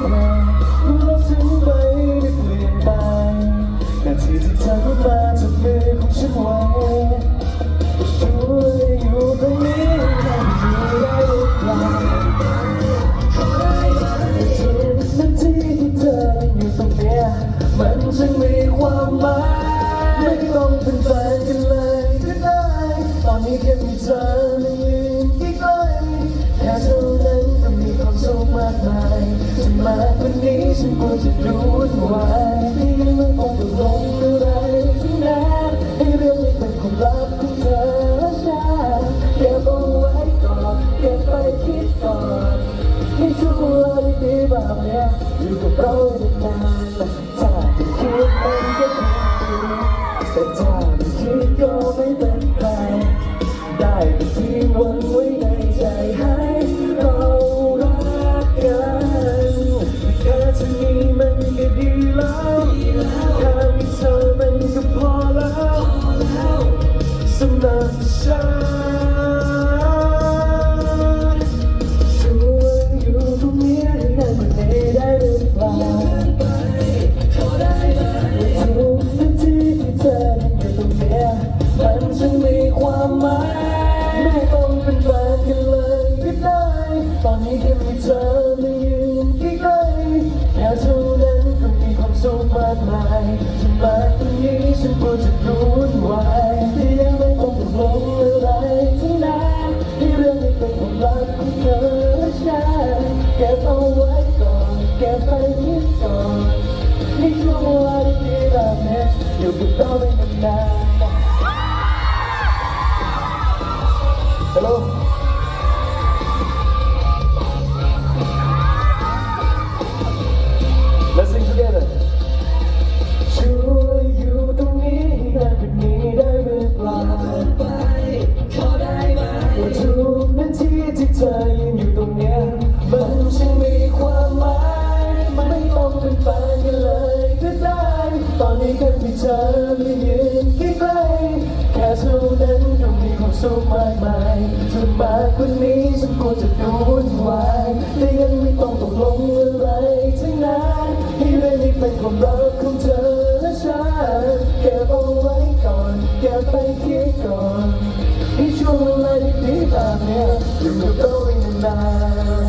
ไรู้ถึงไม่ได้เปลี่ยนไปแต่ที่ที่เธอพูดมาจะมืของฉันไว้ช่วยอยู่ตรงนี้ได้อยู่ได้หรือเปล่ทุกนาทีที่เธออยู่ตรงนี้มันจึงมีความหมายไม่ต้องเป็นแฟนกันเลยก็ได้ ตอนนี้แค่มีเธอ นี้ฉันควรจะดูวุ่นวายที่ไม่ต้องตกลงอะไรทั้งนั้นให้เรื่องนี้เป็นความลับของเธอและฉันเก็บเอาไว้ก่อนเก็บไปคิดก่อนในช่วงเวลาดีๆแบบนี้อยู่กับเราได้นาน ความหมายไม่ต้องเป็นแฟนกันเลยก็ได้ ตอนนี้แค่มีเธอมายืนใกล้ๆแค่เท่านั้นก็มีความสุขมากมายทำไมตรงนี้ฉันควรจะรู้วุ่นว นี้เป็นความลับของเธอและฉันเก็บเอาไว้ก่อนเก็บไปคิดก่อนในช่วงเวลาดีๆแบบนี้อยู่กับเราไปนานๆ Hello. ก็ได้ ตอนนี้แค่มีเธอไมายืนใกล้แค่เท่านั้นก็มีความสุขมากมายถ้ามากกว่านี้ฉันควรจะดูวุ่นวายแต่ยังไม่ต้องตกลงอะไรทั้งนั้นให้เรื่องนี้เป็นความรักของเธอและฉันเก็บเอาไว้ก่อนเก็บไปคิดก่อนในช่วงเวลาดีๆแบบเนี้ยอยู่กับเราไปนาน